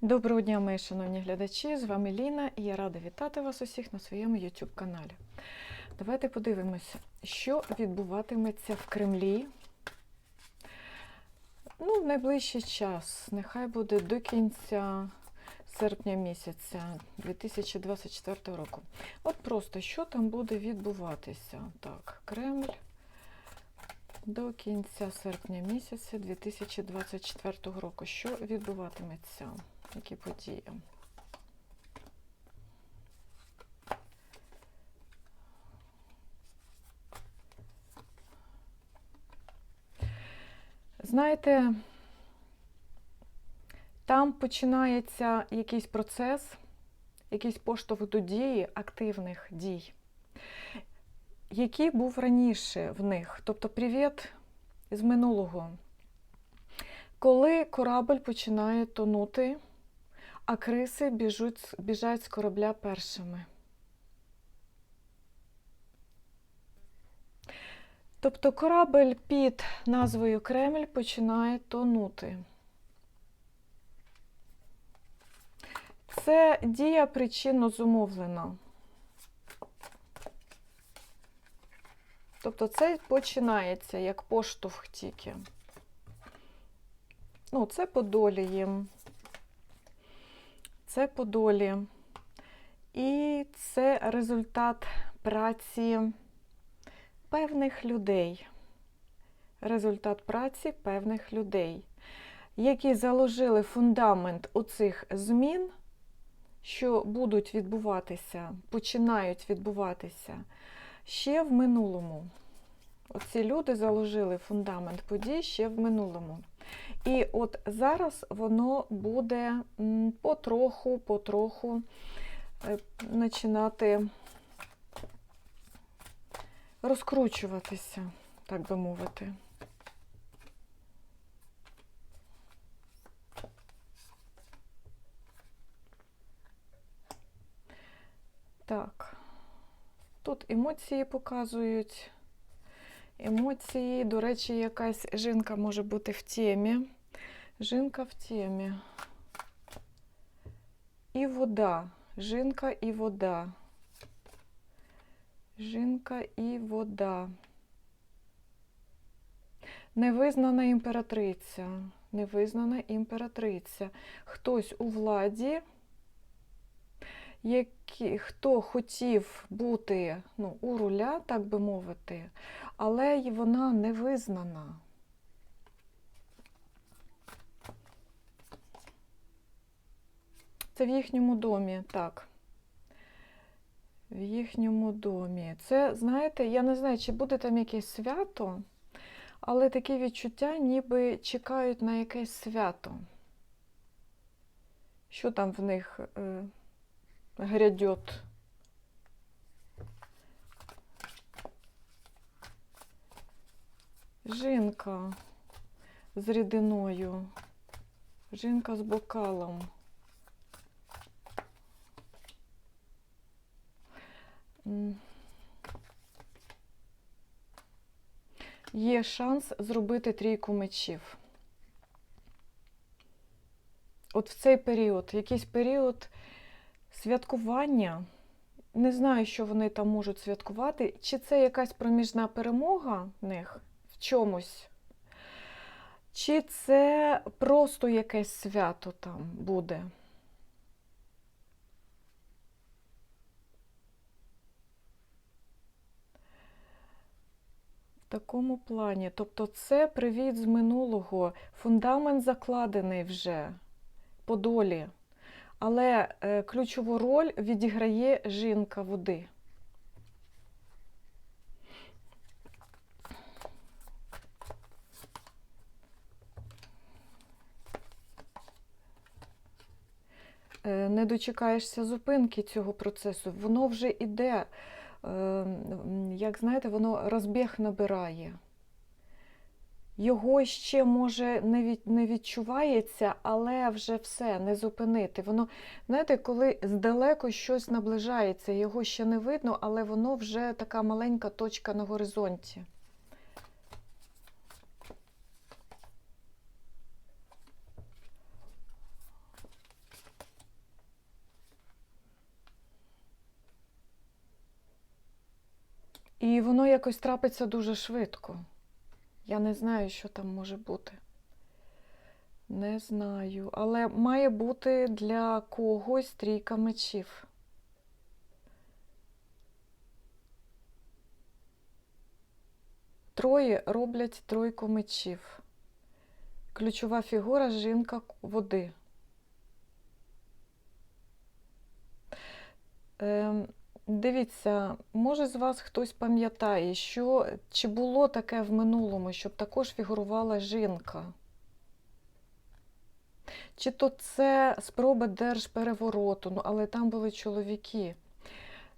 Доброго дня, мої шановні глядачі! З вами Ліна і я рада вітати вас усіх на своєму YouTube каналі. Давайте подивимося, що відбуватиметься в Кремлі. Ну, в найближчий час, нехай буде до кінця серпня місяця 2024 року. От просто що там буде відбуватися? Так, Кремль до кінця серпня місяця 2024 року. Що відбуватиметься? Які події? Знаєте, там починається якийсь процес, якийсь поштовх до дії, активних дій, який був раніше в них. Тобто, привіт з минулого. Коли корабль починає тонути, а криси біжуть, біжать з корабля першими. Тобто корабль під назвою Кремль починає тонути. Це дія причинно зумовлена. Тобто це починається як поштовх тільки. Ну, це по долі їм. Це по долі. І це результат праці певних людей. Результат праці певних людей, які заложили фундамент оцих змін, що будуть відбуватися, починають відбуватися ще в минулому. Оці люди заложили фундамент подій ще в минулому. І от зараз воно буде потроху, потроху починати розкручуватися, так би мовити. Так, тут емоції показують. Емоції, до речі, якась жінка може бути в темі. Жінка в темі. І вода. Жінка і вода. Жінка і вода. Невизнана імператриця. Невизнана імператриця. Хтось у владі, які, хто хотів бути ну, у руля, так би мовити, але вона не визнана. Це в їхньому домі, так. В їхньому домі. Це, знаєте, я не знаю, чи буде там якесь свято, але таке відчуття, ніби чекають на якесь свято. Що там в них е, грядет? Жінка з рідиною, жінка з бокалом. Є шанс зробити трійку мечів. От в цей період, якийсь період святкування, не знаю, що вони там можуть святкувати, чи це якась проміжна перемога в них в чомусь, чи це просто якесь свято там буде. В такому плані. Тобто це привіт з минулого, фундамент закладений вже по долі. Але е, ключову роль відіграє жінка води. Е, Не дочекаєшся зупинки цього процесу, воно вже іде, е, як знаєте, воно розбіг набирає. Його ще, може, не від, не відчувається, але вже все, не зупинити. Воно, знаєте, коли здалеку щось наближається, його ще не видно, але воно вже така маленька точка на горизонті. І воно якось трапиться дуже швидко. Я не знаю, що там може бути. Не знаю. Але має бути для когось трійка мечів. Троє роблять тройку мечів. Ключова фігура жінка води. Ем, Дивіться, може з вас хтось пам'ятає, що чи було таке в минулому, щоб також фігурувала жінка? Чи то це спроба держперевороту, ну, але там були чоловіки.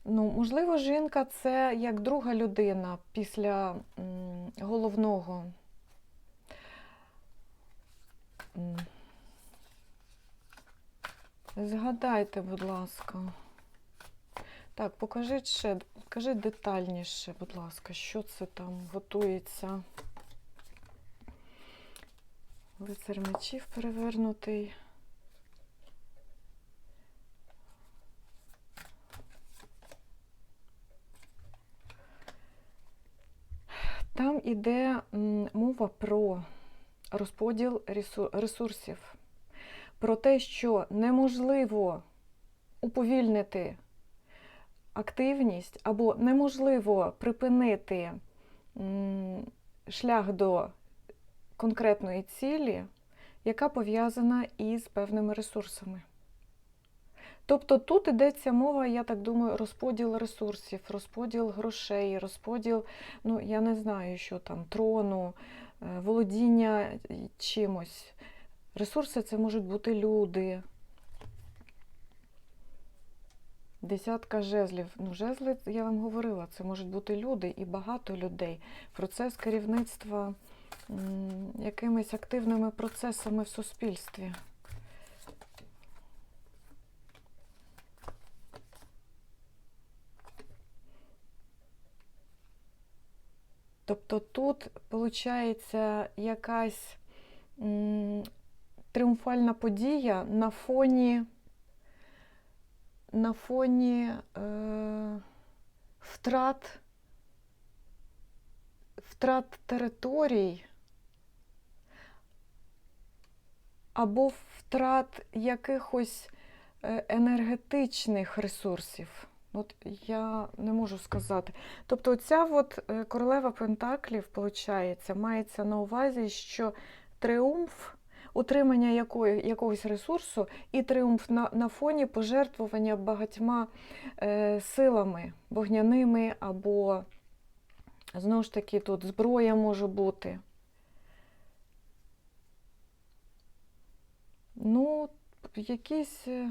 Ну, можливо, жінка це як друга людина після головного. Згадайте, будь ласка. Так, покажіть ще, покажіть детальніше, будь ласка, що це там готується. Лицар мечів перевернутий. Там іде мова про розподіл ресурсів, про те, що неможливо уповільнити активність або неможливо припинити шлях до конкретної цілі, яка пов'язана із певними ресурсами. Тобто тут йдеться мова, я так думаю, розподіл ресурсів, розподіл грошей, розподіл, ну я не знаю, що там, трону, е, володіння чимось. Ресурси це можуть бути люди. Десятка жезлів. Ну, жезли, я вам говорила, це можуть бути люди і багато людей. Процес керівництва якимись активними процесами в суспільстві. Тобто тут виходить якась тріумфальна подія на фоні, на фоні е, втрат, втрат територій або втрат якихось е, енергетичних ресурсів. От я не можу сказати. Тобто, ця от е, королева Пентаклів, виходить, мається на увазі, що тріумф, утримання якої, якогось ресурсу і тріумф на, на фоні пожертвування багатьма е, силами вогняними або, знову ж таки, тут зброя може бути. Ну, якісь. е,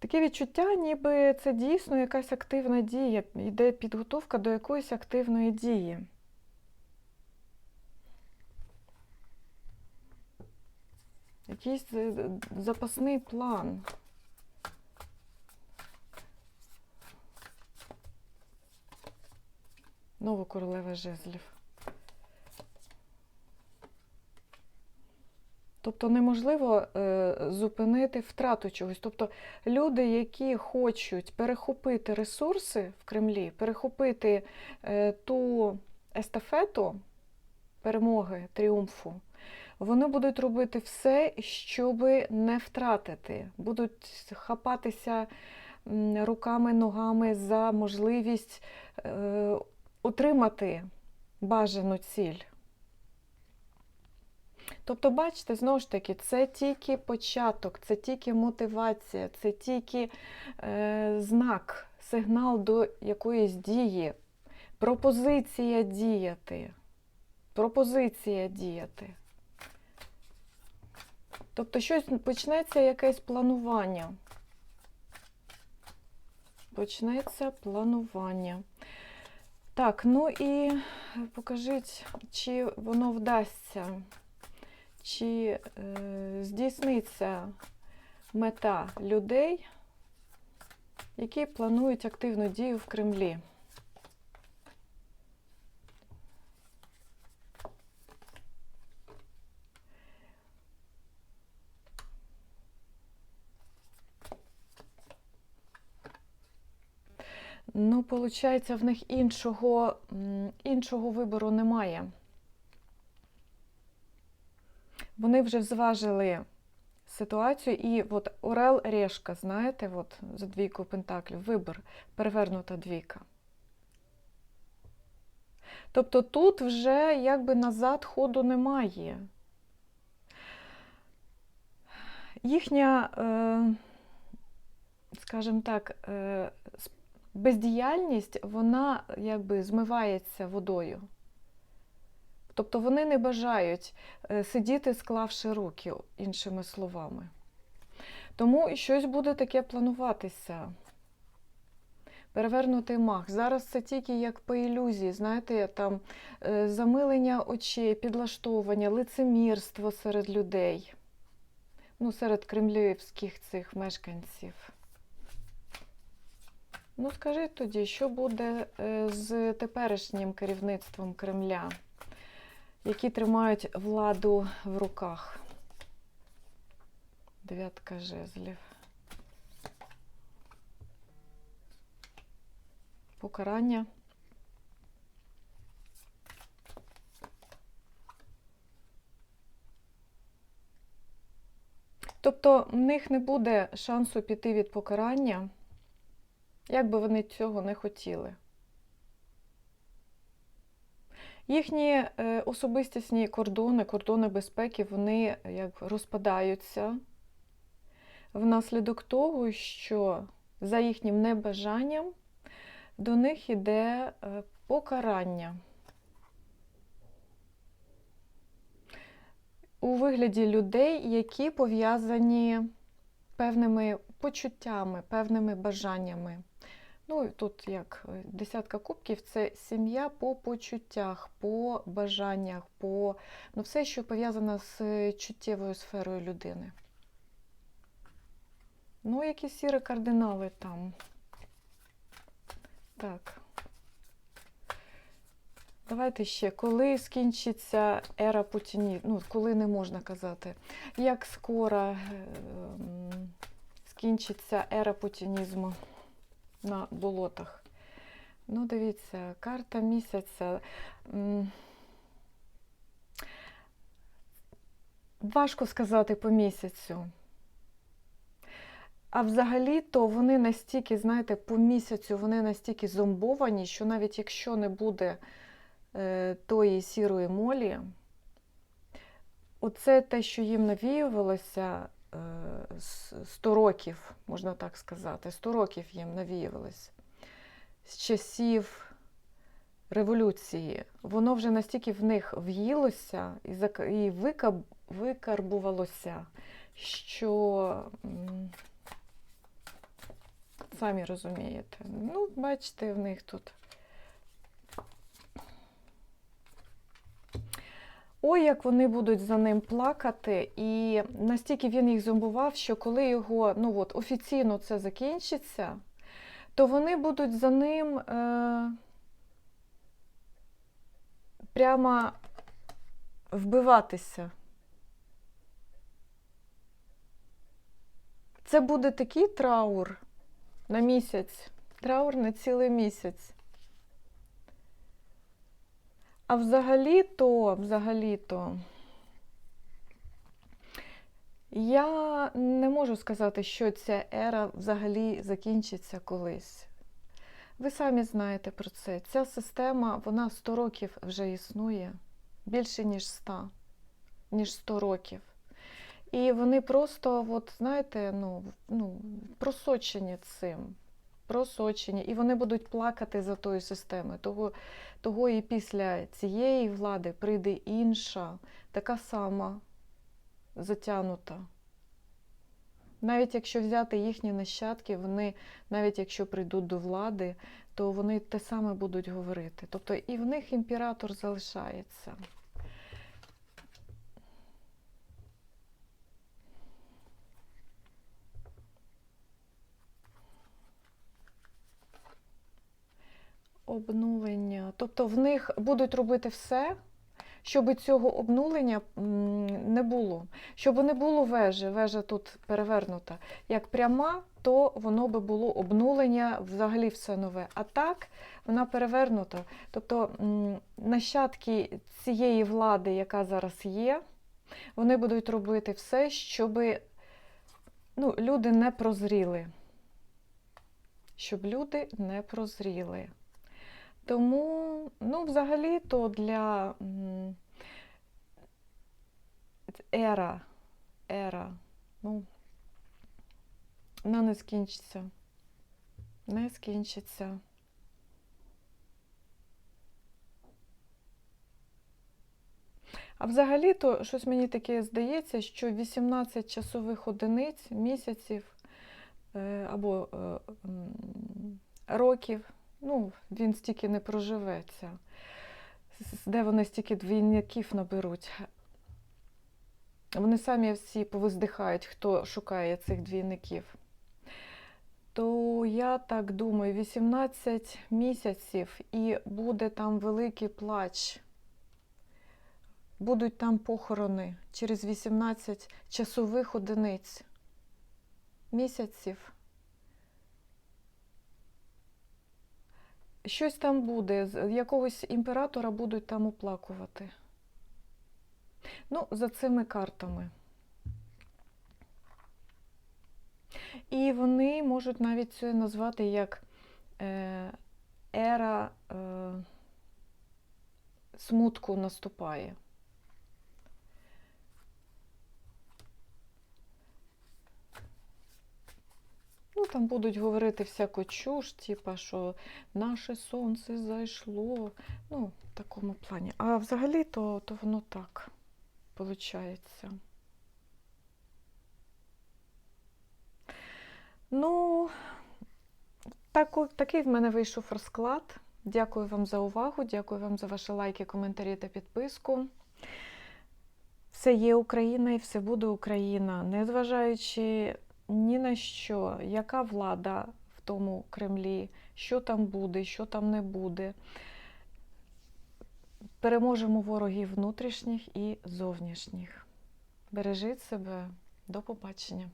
Таке відчуття, ніби це дійсно якась активна дія, йде підготовка до якоїсь активної дії. Якийсь е, запасний план. Нова королева жезлів. Тобто неможливо е, зупинити втрату чогось. Тобто люди, які хочуть перехопити ресурси в Кремлі, перехопити е, ту естафету перемоги, тріумфу, вони будуть робити все, щоб не втратити, будуть хапатися руками, ногами за можливість е, отримати бажану ціль. Тобто, бачите, знову ж таки, це тільки початок, це тільки мотивація, це тільки е, знак, сигнал до якоїсь дії, пропозиція діяти. Пропозиція діяти. Тобто щось почнеться якесь планування. Почнеться планування. Так, ну і покажіть, чи воно вдасться чи е, здійсниться мета людей, які планують активну дію в Кремлі. Ну, виходить, в них іншого, іншого вибору немає. Вони вже зважили ситуацію, і от Орел Решка, знаєте, от за двійку пентаклів, вибір, перевернута двійка. Тобто тут вже якби назад ходу немає. Їхня, е, скажімо так, е, бездіяльність, вона якби змивається водою. Тобто вони не бажають е, сидіти, склавши руки, іншими словами. Тому щось буде таке плануватися. Перевернутий мах. Зараз це тільки як по ілюзії, знаєте, там е, замилення очей, підлаштовування, лицемірство серед людей, ну, серед кремлівських цих мешканців. Ну, скажіть тоді, що буде е, з теперішнім керівництвом Кремля, які тримають владу в руках? Дев'ятка жезлів. Покарання. Тобто в них не буде шансу піти від покарання, як би вони цього не хотіли. Їхні е, особистісні кордони, кордони безпеки, вони як розпадаються внаслідок того, що за їхнім небажанням до них іде е, покарання. У вигляді людей, які пов'язані певними почуттями, певними бажаннями. Ну, тут як е, десятка кубків це сім'я по почуттях, по бажаннях, по ну, все, що пов'язане з е, чуттєвою сферою людини. Ну, які сіри кардинали там. Так. Давайте ще, коли скінчиться ера путінів, ну, коли не можна казати, як скоро е, м, скінчиться ера путінізму на болотах. Ну, дивіться, карта місяця. Важко сказати по місяцю. А взагалі-то вони настільки, знаєте, по місяцю вони настільки зомбовані, що навіть якщо не буде е, тої сірої молі, оце те, що їм навіювалося 100 років, можна так сказати, 100 років їм навіювалося з часів революції, воно вже настільки в них в'їлося і, викарбувалося, що. Самі розумієте. Ну, бачите, в них тут. Ой, як вони будуть за ним плакати, і настільки він їх зомбував, що коли його ну от, офіційно це закінчиться, то вони будуть за ним е, прямо вбиватися. Це буде такий траур на місяць, траур на цілий місяць. А взагалі-то, взагалі-то, я не можу сказати, що ця ера взагалі закінчиться колись. Ви самі знаєте про це. Ця система, вона 100 років вже існує, більше, ніж 100, ніж 100 років. І вони просто, от, знаєте, ну, ну, просочені цим. Просочені. І вони будуть плакати за тою системою. Того, того і після цієї влади прийде інша, така сама затягнута. Навіть якщо взяти їхні нащадки, вони, навіть якщо прийдуть до влади, то вони те саме будуть говорити. Тобто і в них імператор залишається. Обнулення. Тобто в них будуть робити все, щоб цього обнулення не було. Щоб не було вежі, вежа тут перевернута, як пряма, то воно би було обнулення, взагалі все нове. А так вона перевернута. Тобто нащадки цієї влади, яка зараз є, вони будуть робити все, щоб ну, люди не прозріли. Щоб люди не прозріли. Тому, ну, взагалі-то для ера, ера, ну, вона не скінчиться. Не скінчиться. А взагалі-то щось мені таке здається, що 18 часових одиниць, місяців е, або е, років, ну, він стільки не проживеться. Де вони стільки двійників наберуть? Вони самі всі повиздихають, хто шукає цих двійників. То я так думаю, 18 місяців і буде там великий плач. Будуть там похорони через 18 часових одиниць місяців. Щось там буде, з- якогось імператора будуть там оплакувати. Ну, за цими картами. І вони можуть навіть це назвати як е, ера е, смутку наступає. Ну, там будуть говорити всяку чуш, типа, що наше сонце зайшло. Ну, в такому плані. А взагалі то, то воно так виходить. Ну, так, такий в мене вийшов розклад. Дякую вам за увагу, дякую вам за ваші лайки, коментарі та підписку. Все є Україна і все буде Україна, незважаючи ні на що, яка влада в тому Кремлі, що там буде, що там не буде. Переможемо ворогів внутрішніх і зовнішніх. Бережіть себе, до побачення.